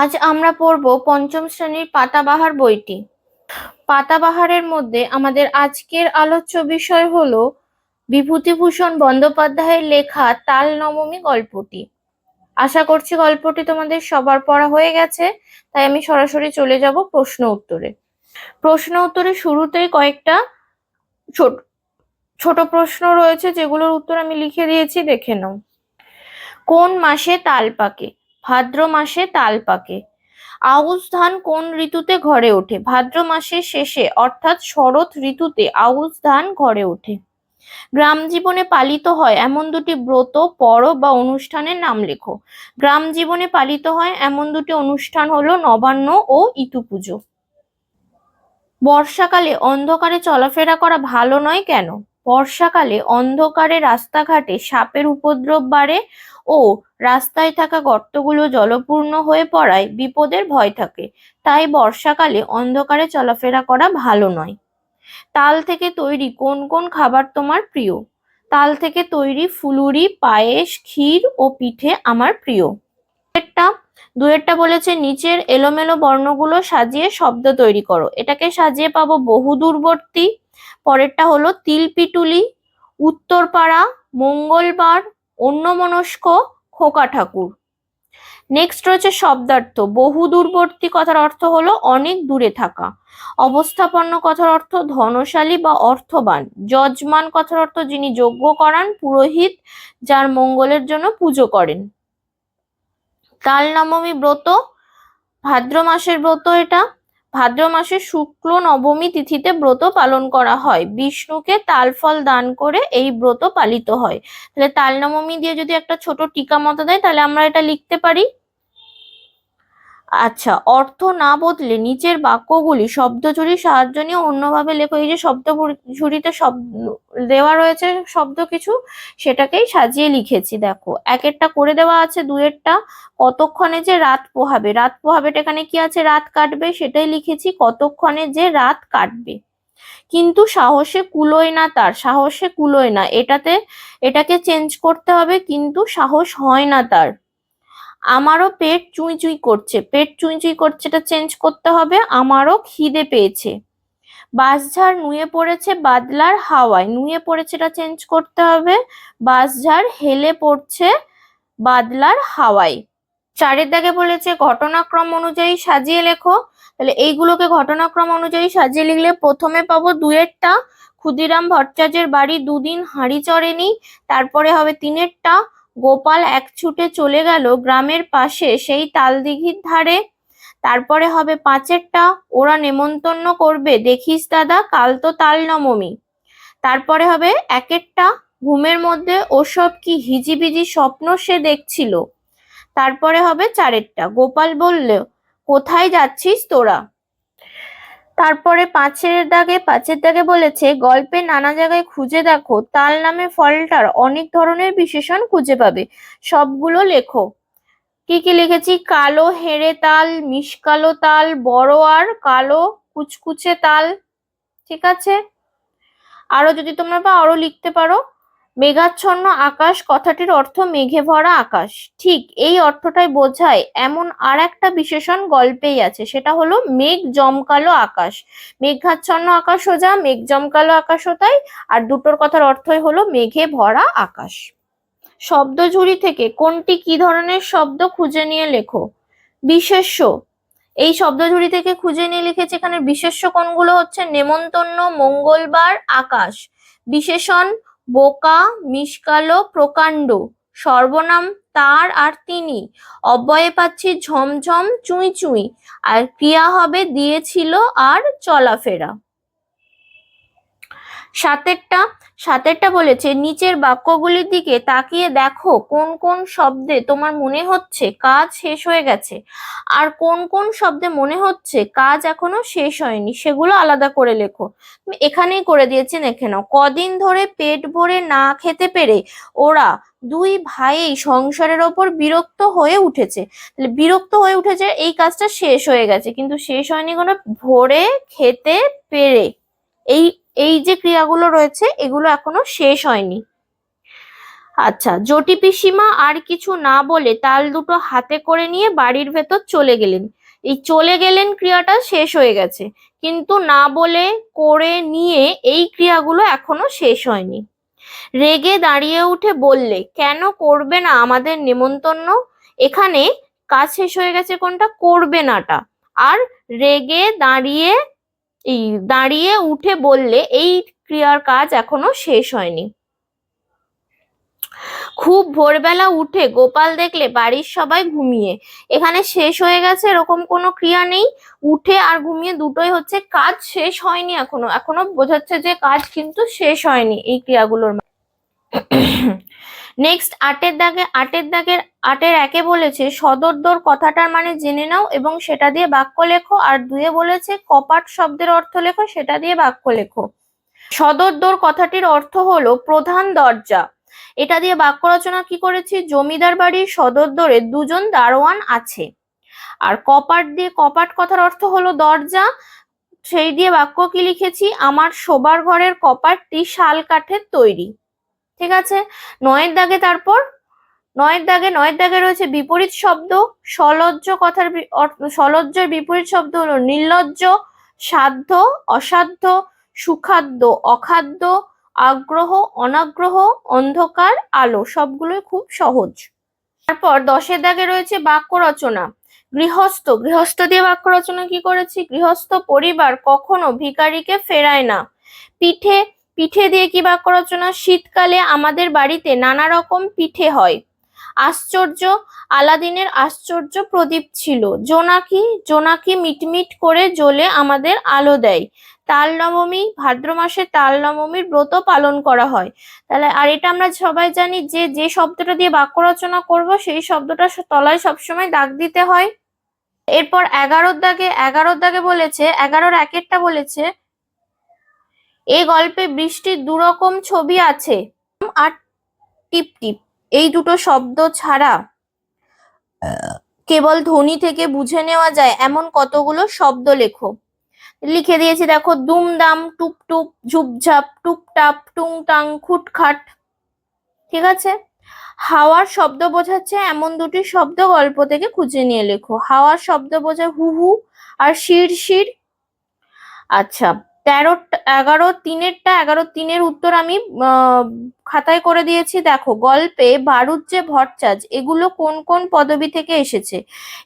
আজ আমরা পড়ব পঞ্চম শ্রেণির পাতাবাহার বইটি। পাতাবাহারের মধ্যে আমাদের আজকের আলোচ্য বিষয় হলো বিভূতিভূষণ বন্দ্যোপাধ্যায়ের লেখা তাল নবমী গল্পটি। আশা করছি গল্পটি তোমাদের সবার পড়া হয়ে গেছে, তাই আমি সরাসরি চলে যাব প্রশ্ন উত্তরে। প্রশ্ন উত্তরে শুরুতেই কয়েকটা ছোট ছোট প্রশ্ন রয়েছে, যেগুলোর উত্তর আমি লিখে দিয়েছি, দেখে নাও। কোন মাসে তাল পাকে? ভাদ্র মাসে তাল পাকে। আউশ ধান কোন ঋতুতে ঘরে ওঠে? ভাদ্র মাসের শেষে, অর্থাৎ শরৎ ঋতুতে আউশ ধান ঘরে ওঠে। গ্রাম জীবনে পালিত হয় এমন দুটি ব্রত পরব বা অনুষ্ঠানের নাম লেখো। গ্রাম জীবনে পালিত হয় এমন দুটি অনুষ্ঠান হলো নবান্ন ও ইতু পুজো। বর্ষাকালে অন্ধকারে চলাফেরা করা ভালো নয় কেন? বর্ষাকালে অন্ধকারে রাস্তাঘাটে সাপের উপদ্রব বাড়ে ও রাস্তায় থাকা গর্তগুলো জলপূর্ণ হয়ে পড়ায় বিপদের ভয় থাকে। তাই বর্ষাকালে অন্ধকারে চলাফেরা করা ভালো নয়। তাল থেকে তৈরি কোন কোন খাবার তোমার প্রিয়? তাল থেকে তৈরি ফুলুরি, পায়েস, ক্ষীর ও পিঠে আমার প্রিয়। দুয়েরটা বলেছে, নিচের এলোমেলো বর্ণগুলো সাজিয়ে শব্দ তৈরি করো। এটাকে সাজিয়ে পাবো বহু দূরবর্তী। পরেরটা হলো তিলপিটুলি, উত্তরপাড়া, মঙ্গলবার অন্যমনস্ক খোকা ঠাকুর। নেক্সট রয়েছে শব্দার্থ। বহু দূরবর্তী কথার অর্থ হলো অনেক দূরে থাকা। অবস্থাপন্ন কথার অর্থ ধনশালী বা অর্থবান। যজমান কথার অর্থ যিনি যজ্ঞ করান, পুরোহিত যার মঙ্গলের জন্য পুজো করেন। তাল নবমী ব্রত ভাদ্র মাসের ব্রত এটা। ভাদ্র মাসে শুক্ল নবমী তিথিতে ব্রত পালন করা হয়। বিষ্ণুকে তাল ফল দান করে এই ব্রত পালিত হয়। তাহলে তাল নবমী দিয়ে যদি একটা ছোট টিকা মতো দেয়, তাহলে আমরা এটা লিখতে পারি। আচ্ছা অর্থ না বদলে নিচের বাক্যগুলি শব্দ ঝুড়ির সাহায্য নিয়ে অন্যভাবে লেখো। এই যে শব্দ ঝুড়িতে শব্দ দেওয়া রয়েছে শব্দ কিছু, সেটাকেই সাজিয়ে লিখেছি, দেখো। এক একটা করে দেওয়া আছে, দুয়েরটা। কতক্ষণে যে রাত পোহাবে? রাত পোহাবেটা এখানে কি আছে? রাত কাটবে, সেটাই লিখেছি, কতক্ষণে যে রাত কাটবে। কিন্তু সাহসে কুলোয় না তার, সাহসে কুলোয় না। এটাতে, এটাকে চেঞ্জ করতে হবে, কিন্তু সাহস হয় না তার। আমারও পেট চুই চুই করছে। পেট চুই চুই করছে এটা চেঞ্জ করতে হবে, আমারও খিদে পেয়েছে। বাঁশঝাড় নুয়ে পড়েছে বাদলার হাওয়ায়। নুয়ে পড়েছে এটা চেঞ্জ করতে হবে, বাঁশঝাড় হেলে পড়ছে বাদলার হাওয়ায়। চারের দাগে বলেছে ঘটনাক্রম অনুযায়ী সাজিয়ে লেখো। তাহলে এইগুলোকে ঘটনাক্রম অনুযায়ী সাজিয়ে লিখলে প্রথমে পাবো দুয়েরটা। ক্ষুদিরাম ভট্টাচার্যের বাড়ি দুদিন হাঁড়ি চড়েনি, তারপরে হবে তিনেরটা। গোপাল এক ছুটে চলে গেল গ্রামের পাশে সেই তালদিঘির ধারে। তারপরে হবে পাঁচেরটা, ওরা নেমন্তন্ন করবে। দেখিস দাদা, কাল তো তাল নবমী তারপরে হবে একেরটা, ঘুমের মধ্যে ওসব কি হিজিবিজি স্বপ্ন সে দেখছিল। তারপরে হবে চারেরটা। গোপাল বলল, কোথায় যাচ্ছিস তোরা? তারপরে পাঁচের দাগে পাঁচের দাগে বলেছে, গল্পে নানা জায়গায় খুঁজে দেখো, তাল নামে ফলটার অনেক ধরনের বিশেষণ খুঁজে পাবে। সবগুলো লেখো। কি কি লিখেছি? কালো হেরে তাল মিসকালো তাল, বড় আর কালো কুচকুচে তাল, ঠিক আছে? আরও যদি তোমরা বা আরও লিখতে পারো। মেঘাচ্ছন্ন আকাশ, কথাটির অর্থ মেঘে ভরা আকাশ। ঠিক এই অর্থটাই বোঝায় এমন আর একটা বিশেষণ গল্পেই আছে, সেটা হলো মেঘ জমকালো আকাশ। মেঘাচ্ছন্ন আকাশও যা, মেঘ জমকালো আকাশও তাই, আর দুটোর কথার অর্থই হলো মেঘে ভরা আকাশ। শব্দ ঝুড়ি থেকে কোনটি কি ধরনের শব্দ খুঁজে নিয়ে লেখো? বিশেষ্য। এই শব্দঝুড়ি থেকে খুঁজে নিয়ে লিখেছে এখানে বিশেষ্য কোনগুলো হচ্ছে? নেমন্তন্ন, মঙ্গলবার, আকাশ। বিশেষণ বোকা মিসকালো প্রকাণ্ড। সর্বনাম তার আর তিনি। অব্যয়ে পাচ্ছি ঝমঝম চুঁই চুঁই। আর ক্রিয়া হবে দিয়েছিল আর চলাফেরা। সাতেরটা সাতেরটা বলেছে, নিচের বাক্যগুলির দিকে তাকিয়ে দেখো, কোন কোন শব্দে তোমার মনে হচ্ছে কাজ শেষ হয়ে গেছে। আর কোন কোন শব্দে মনে হচ্ছে কাজ এখনও শেষ হয়নি, সেগুলো আলাদা করে লেখো। এখানেই করে দিয়েছি দেখে নাও। কদিন ধরে পেট ভরে না খেতে পেরে ওরা দুই ভাইই সংসারের ওপর বিরক্ত হয়ে উঠেছে। তাহলে বিরক্ত হয়ে উঠেছে, এই কাজটা শেষ হয়ে গেছে, কিন্তু শেষ হয়নি কোনো ভরে খেতে পেরে। এই এই যে ক্রিয়াগুলো রয়েছে, এগুলো এখনও শেষ হয়নি। আচ্ছা জটি পিসিমা আর কিছু না বলে তাল দুটো হাতে করে নিয়ে বাড়ির ভেতর চলে গেলেন। এই চলে গেলেন ক্রিয়াটা শেষ হয়ে গেছে। কিন্তু না বলে করে নিয়ে এই ক্রিয়াগুলো এখনও শেষ হয়নি। রেগে দাঁড়িয়ে উঠে বললে, কেন করবে না আমাদের নেমন্তন্ন এখানে কাজ শেষ হয়ে গেছে কোনটা? করবে নাটা। আর রেগে দাঁড়িয়ে এই দাঁড়িয়ে উঠে বললে, এই ক্রিয়ার কাজ এখনও শেষ হয়নি। খুব ভোরবেলা উঠে গোপাল দেখলে বাড়ির সবাই ঘুমিয়ে। এখানে শেষ হয়ে গেছে, এরকম কোনো ক্রিয়া নেই? উঠে আর ঘুমিয়ে দুটোই হচ্ছে কাজ শেষ হয়নি এখনও। এখনও বোঝাচ্ছে যে কাজ কিন্তু শেষ হয়নি এই ক্রিয়াগুলোর নেক্সট আটের দাগে, আটের দাগের, আটের একে বলেছে সদর্দর কথাটার মানে জেনে নাও এবং সেটা দিয়ে বাক্য লেখো। আর দুয়ে বলেছে, কপাট শব্দের অর্থ লেখো, সেটা দিয়ে বাক্য লেখো। সদর্দর কথাটির অর্থ হলো প্রধান দরজা। এটা দিয়ে বাক্য রচনা কি করেছি? জমিদার বাড়ির সদর্দরে দুজন দারোয়ান আছে। আর কপাট দিয়ে, কপাট কথার অর্থ হলো দরজা। সেই দিয়ে বাক্য কি লিখেছি? আমার শোবার ঘরের কপাটটি শাল কাঠের তৈরি। ঠিক আছে? নয়ের দাগে তারপর? নয়ের দাগে নয়ের দাগে রয়েছে বিপরীত শব্দ, সলজ্জ কথার সলজ্জের বিপরীত শব্দ হলো নির্লজ্জ, সাধ্য, অসাধ্য, সুখাদ্য, অখাদ্য, আগ্রহ, অনাগ্রহ, অন্ধকার, আলো সবগুলোই খুব সহজ। তারপর দশের দাগে রয়েছে বাক্য রচনা। গৃহস্থ গৃহস্থ দিয়ে বাক্য রচনা কি করেছি? গৃহস্থ পরিবার কখনো ভিখারিকে ফেরায় না। পিঠে পিঠে দিয়ে কি বাক্য রচনা শীতকালে আমাদের বাড়িতে নানা রকম পিঠে হয়। আশ্চর্য, আলাদিনের আশ্চর্য প্রদীপ ছিল। জোনাকি জোনাকি মিটমিট করে জ্বলে আমাদের আলো দেয়। তাল নবমী ভাদ্র মাসে তাল নবমীর ব্রত পালন করা হয়। তাহলে, আর এটা আমরা সবাই জানি যে যে শব্দটা দিয়ে বাক্য রচনা করব, সেই শব্দটা তলায় সবসময় দাগ দিতে হয়। এরপর এগারোর দাগে এগারোর দাগে বলেছে, এগারোর একেরটা বলেছে এই গল্পে বৃষ্টির দুরকম ছবি আছে। আর টিপ টিপ, এই দুটো শব্দ ছাড়া কেবল ধ্বনি থেকে বুঝে নেওয়া যায় এমন কতগুলো শব্দ লেখো। লিখে দিয়েছি, দেখো, দুমদাম, টুপ টুপ, ঝুপঝাপ টুপটাপ টুংটাং খুটখাট, ঠিক আছে? হাওয়ার শব্দ বোঝাচ্ছে এমন দুটি শব্দ গল্প থেকে খুঁজে নিয়ে লেখো। হাওয়ার শব্দ বোঝায় হু হু আর শির শির আচ্ছা তেরো এগারো তিনেরটা, এগারো তিনের উত্তর আমি খাতায় করে দিয়েছি। দেখো, গল্পে বারুদ যে ভট্টাচ, এগুলো কোন কোন পদবি থেকে এসেছে?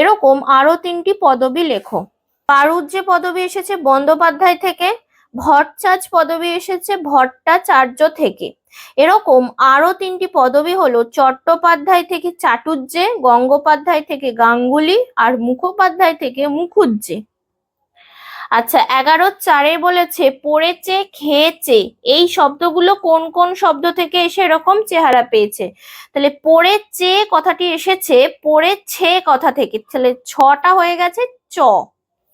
এরকম আরও তিনটি পদবি লেখো। বারুদ যে পদবি এসেছে বন্দ্যোপাধ্যায় থেকে, ভট্টাচ পদবি এসেছে ভট্টাচার্য থেকে। এরকম আরও তিনটি পদবি হলো চট্টোপাধ্যায় থেকে চাটুজ্জে গঙ্গোপাধ্যায় থেকে গাঙ্গুলি, আর মুখোপাধ্যায় থেকে মুখুজ্জে আচ্ছা এগারো চারে বলেছে পড়েছে খেয়েছে এই শব্দগুলো কোন কোন শব্দ থেকে এসে এরকম চেহারা পেয়েছে? তাহলে পড়েছে কথাটি এসেছে, পড়েছে কথা থেকে। তাহলে ছটা হয়ে গেছে, চ।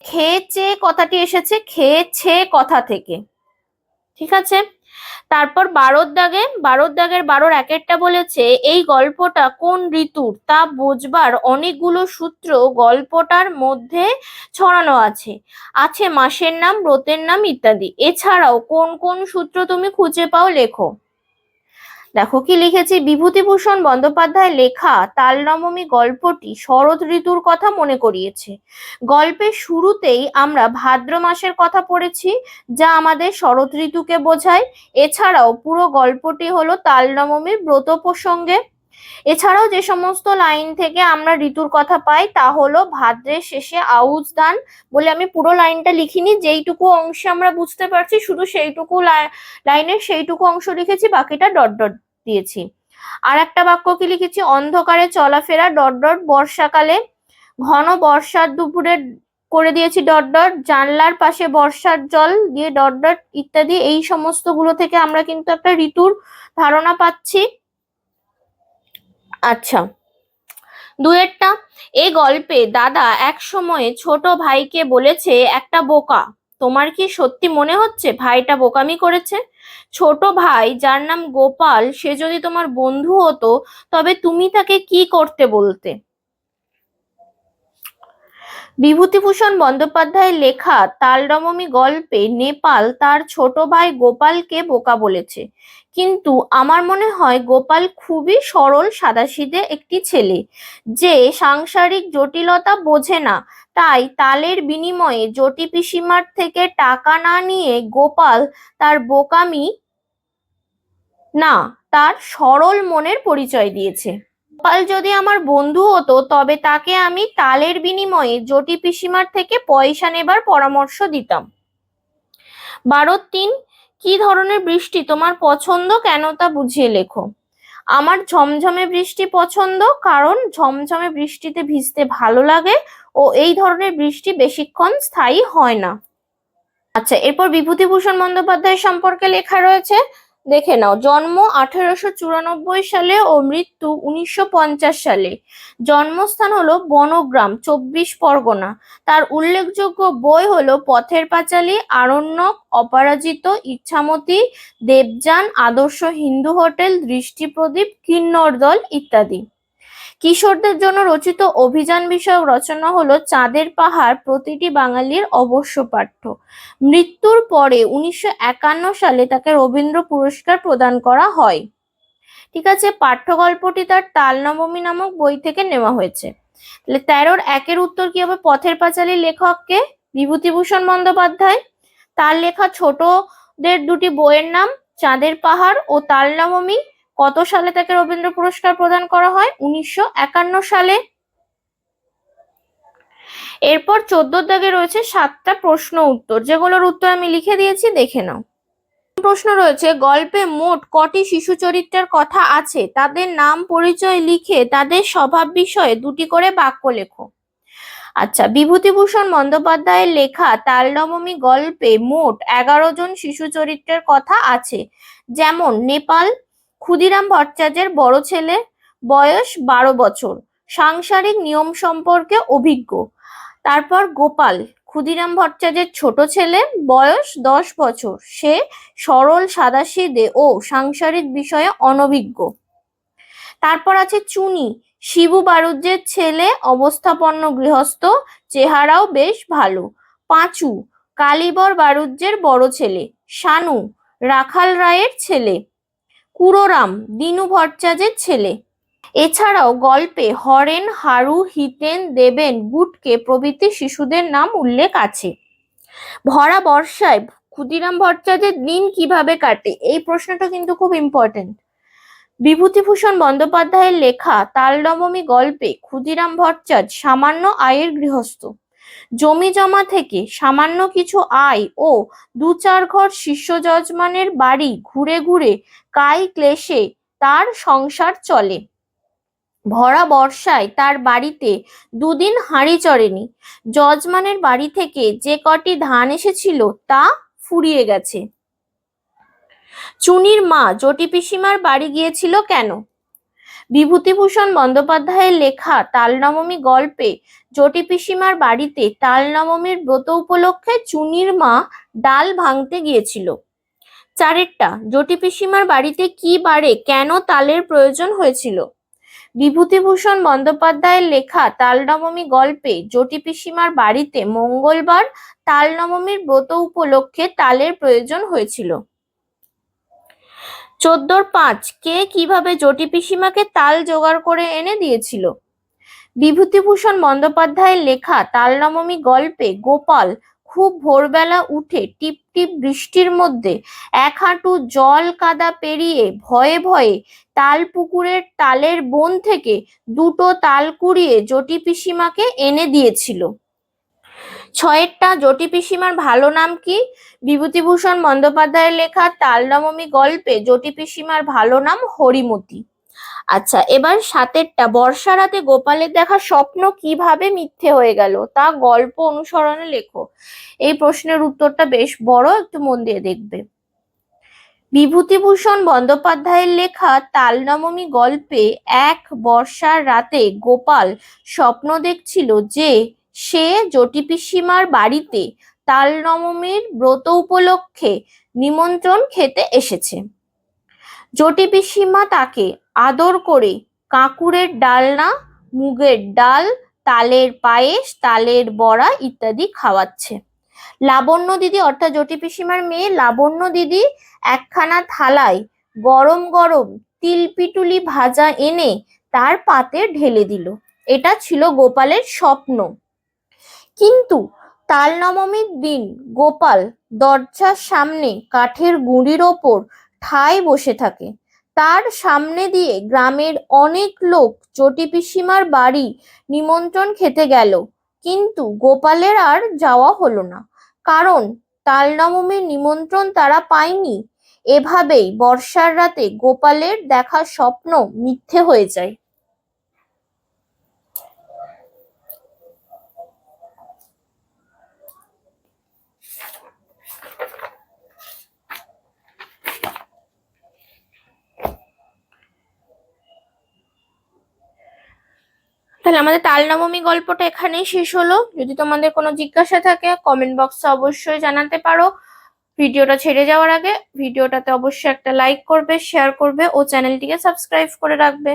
খেয়েছে কথাটি এসেছে, খেয়েছে কথা থেকে। ঠিক আছে? তারপর বারোর দাগে, বারোর দাগের বারোর এক একটা বলেছে, এই গল্পটা কোন ঋতুর? তা বোঝবার অনেকগুলো সূত্র গল্পটার মধ্যে ছড়ানো আছে। আছে মাসের নাম, ব্রতের নাম ইত্যাদি। এছাড়াও কোন কোন সূত্র তুমি খুঁজে পাও লেখো। দেখো কি লিখেছি? বিভূতিভূষণ বন্দ্যোপাধ্যায় লেখা তালনবমী গল্পটি শরৎ ঋতুর কথা মনে করিয়েছে। গল্পের শুরুতেই আমরা ভাদ্র মাসের কথা পড়েছি, যা আমাদের শরৎ ঋতুকে বোঝায়। এছাড়াও পুরো গল্পটি হলো তালনবমীর ব্রত প্রসঙ্গে। এছাড়াও যে সমস্ত লাইন থেকে আমরা ঋতুর কথা পাই, তা হলো ভাদ্রের শেষে আউজ দান বলে আমি পুরো লাইনটা লিখিনি, যেইটুকু অংশে আমরা বুঝতে পারছি, শুধু সেইটুকু লাইনের সেইটুকু অংশ লিখেছি, বাকিটা ডট ডট দিয়েছি। আর একটা বাক্য কি লিখেছি, অন্ধকারে চলাফেরা, ডট ডট, বর্ষাকালে। ঘন বর্ষার দুপুরে করে দিয়েছি ডট ডট, জানলার পাশে বর্ষার জল দিয়ে ডট ডট ইত্যাদি, এই সমস্তগুলো থেকে আমরা কিন্তু একটা ঋতুর ধারণা পাচ্ছি। আচ্ছা দুয়েরটা এই গল্পে দাদা এক সময়ে ছোট ভাইকে বলেছে, একটা বোকা। তোমার কি সত্যি মনে হচ্ছে? ভাইটা বোকামি করেছে। ছোট ভাই, যার নাম গোপাল, সে যদি তোমার বন্ধু হতো, তবে তুমি তাকে কি করতে বলতে? বিভূতিভূষণ বন্দ্যোপাধ্যায়ের লেখা তালরমণী গল্পে নেপাল তার ছোট ভাই গোপালকে বোকা বলেছে। কিন্তু আমার মনে হয় গোপাল খুবই সরল, সাদাসিধে একটি ছেলে। যে সাংসারিক জটিলতা বোঝে না তাই তালের বিনিময়ে জটি পিসিমার থেকে টাকা না নিয়ে গোপাল তার বোকামি, না, তার সরল মনের পরিচয় দিয়েছে। গোপাল যদি আমার বন্ধু হতো, তবে তাকে আমি তালের বিনিময়ে জটি পিসিমার থেকে পয়সা নেবার পরামর্শ দিতাম। বারো তিন, কি ধরনের বৃষ্টি? তোমার পছন্দ কেন তা বুঝিয়ে লেখো। আমার ঝমঝমে বৃষ্টি পছন্দ, কারণ ঝমঝমে বৃষ্টিতে ভিজতে ভালো লাগে ও এই ধরনের বৃষ্টি বেশিক্ষণ স্থায়ী হয় না। আচ্ছা এরপর বিভূতিভূষণ বন্দ্যোপাধ্যায় সম্পর্কে লেখা রয়েছে, দেখে নাও, জন্ম আঠেরোশো চুরানব্বই সালে ও মৃত্যু উনিশশো পঞ্চাশ সালে। জন্মস্থান হলো বনগ্রাম, চব্বিশ পরগনা। তার উল্লেখযোগ্য বই হলো পথের পাঁচালী, আরণ্যক, অপরাজিত, ইচ্ছামতি, দেবযান, আদর্শ হিন্দু হোটেল, দৃষ্টিপ্রদীপ, কিন্নর দল ইত্যাদি। কিশোরদের জন্য রচিত অভিযান বিষয়ক রচনা হলো চাঁদের পাহাড় প্রতিটি বাঙালির অবশ্য পাঠ্য। মৃত্যুর পরে উনিশশো একান্ন সালে তাকে রবীন্দ্র পুরস্কার প্রদান করা হয়। ঠিক আছে পাঠ্যগল্পটি তার তাল নবমী নামক বই থেকে নেওয়া হয়েছে। তেরোর একের উত্তর কি হবে? পথের পাঁচালীর লেখককে বিভূতিভূষণ বন্দ্যোপাধ্যায়। তার লেখা ছোটদের দুটি বইয়ের নাম, চাঁদের পাহাড় ও তাল নবমী কত সালে তাকে রবীন্দ্র পুরস্কার প্রদান করা হয়? উনিশশো একান্ন সালে। এরপর চোদ্দ দাগে রয়েছে সাতটা প্রশ্ন উত্তর, যেগুলোর উত্তর আমি লিখে দিয়েছি, দেখে নাও। প্রশ্ন রয়েছে, গল্পে মোট কটি শিশু চরিত্রের কথা আছে? তাদের নাম পরিচয় লিখে তাদের স্বভাব বিষয়ে দুটি করে বাক্য লেখো। আচ্ছা বিভূতিভূষণ বন্দ্যোপাধ্যায়ের লেখা তালনবমী গল্পে মোট এগারো জন শিশু চরিত্রের কথা আছে, যেমন নেপাল ক্ষুদিরাম ভট্টাচার্যের বড় ছেলে, বয়স বারো বছর, সাংসারিক নিয়ম সম্পর্কে অভিজ্ঞ। তারপর গোপাল, ক্ষুদিরাম ভট্টাচার্যের ছোট ছেলে, বয়স দশ বছর। সে সরল সাদাসিদে ও সাংসারিক বিষয়ে অনভিজ্ঞ। তারপর আছে চুনি, শিবু বারুজ্যের ছেলে, অবস্থাপন্ন গৃহস্থ, চেহারাও বেশ ভালো। পাঁচু, কালীবর বারুজ্যের বড় ছেলে, শানু, রাখাল রায়ের ছেলে। কুরোরাম দিনু ভট্টাচার্যের ছেলে। এছাড়াও গল্পে হরেন, হারু, হিতেন, দেবেন, গুটকে প্রভৃতি শিশুদের নাম উল্লেখ আছে। ভরা বর্ষায় ক্ষুদিরাম ভট্টাচার্যের দিন কীভাবে কাটে, এই প্রশ্নটা কিন্তু খুব ইম্পর্টেন্ট বিভূতিভূষণ বন্দ্যোপাধ্যায়ের লেখা তালনবমী গল্পে ক্ষুদিরাম ভট্টাচার্য সামান্য আয়ের গৃহস্থ। জমি জমা থেকে সামান্য কিছু আয় ও দু চার ঘর শিষ্য যজমানের বাড়ি ঘুরে ঘুরে কাই ক্লেশে তার সংসার চলে। ভরা বর্ষায় তার বাড়িতে দুদিন হাঁড়ি চড়েনি। যজমানের বাড়ি থেকে যে কটি ধান এসেছিল তা ফুরিয়ে গেছে। চুনির মা জটি পিসিমার বাড়ি গিয়েছিল কেন? বিভূতিভূষণ বন্দ্যোপাধ্যায়ের লেখা তালনবমী গল্পে জটি পিসিমার বাড়িতে তালনবমীর ব্রত উপলক্ষে চুনির মা ডাল ভাঙতে গিয়েছিল। চারেরটা জটি পিসিমার বাড়িতে কি বারে কেন তালের প্রয়োজন হয়েছিল? বিভূতিভূষণ বন্দ্যোপাধ্যায়ের লেখা তালনবমী গল্পে জটি পিসিমার বাড়িতে মঙ্গলবার তালনবমীর ব্রত উপলক্ষে তালের প্রয়োজন হয়েছিল। চোদ্দোর পাঁচ, কে কীভাবে জটি পিসিমাকে তাল জোগাড় করে এনে দিয়েছিল? বিভূতিভূষণ বন্দ্যোপাধ্যায়ের লেখা তালনবমী গল্পে গোপাল খুব ভোরবেলা উঠে টিপ টিপ বৃষ্টির মধ্যে এক হাঁটু জল কাদা পেরিয়ে ভয়ে ভয়ে তাল পুকুরের তালের বন থেকে দুটো তাল কুড়িয়ে জটি পিসিমাকে এনে দিয়েছিল। ছয়েরটা জটি পিসিমার ভালো নাম কি? বিভূতিভূষণ বন্দ্যোপাধ্যায়ের লেখা তালনবমী গল্পে জটি পিসিমার ভালো নাম হরিমতি। আচ্ছা এবার সাতেরটা। বর্ষা রাতে গোপালের দেখা স্বপ্ন কীভাবে মিথ্যে হয়ে গেল? তা গল্প অনুসরণে লেখো। এই প্রশ্নের উত্তরটা বেশ বড়, একটু মন দিয়ে দেখবে। বিভূতিভূষণ বন্দ্যোপাধ্যায়ের লেখা তালনবমী গল্পে এক বর্ষার রাতে গোপাল স্বপ্ন দেখছিল যে সে জটি পিসিমার বাড়িতে তালনবমীর ব্রত উপলক্ষে নিমন্ত্রণ খেতে এসেছে। জটি পিসিমা তাকে আদর করে কাঁকুরের ডালনা, মুগের ডাল, তালের পায়েস, তালের বড়া ইত্যাদি খাওয়াচ্ছে। লাবণ্য দিদি অর্থাৎ জটি পিসিমার মেয়ে লাবণ্য দিদি একখানা থালায় গরম গরম তিলপিটুলি ভাজা এনে তার পাতে ঢেলে দিল। এটা ছিল গোপালের স্বপ্ন। কিন্তু তাল নবমীর দিন গোপাল দরজার সামনে কাঠের গুঁড়ির ওপর ঠায় বসে থাকে। তার সামনে দিয়ে গ্রামের অনেক লোক চটি পিসিমার বাড়ি নিমন্ত্রণ খেতে গেল, কিন্তু গোপালের আর যাওয়া হলো না। কারণ তাল নবমীর নিমন্ত্রণ তারা পায়নি। এভাবেই বর্ষার রাতে গোপালের দেখা স্বপ্ন মিথ্যে হয়ে যায়। তাহলে আমাদের তাল নবমী গল্পটা এখানেই শেষ হলো। যদি তোমাদের কোনো জিজ্ঞাসা থাকে কমেন্ট বক্সে অবশ্যই জানাতে পারো। ভিডিওটা ছেড়ে যাওয়ার আগে, ভিডিওটাতে অবশ্যই একটা লাইক করবে শেয়ার করবে ও চ্যানেলটিকে সাবস্ক্রাইব করে রাখবে।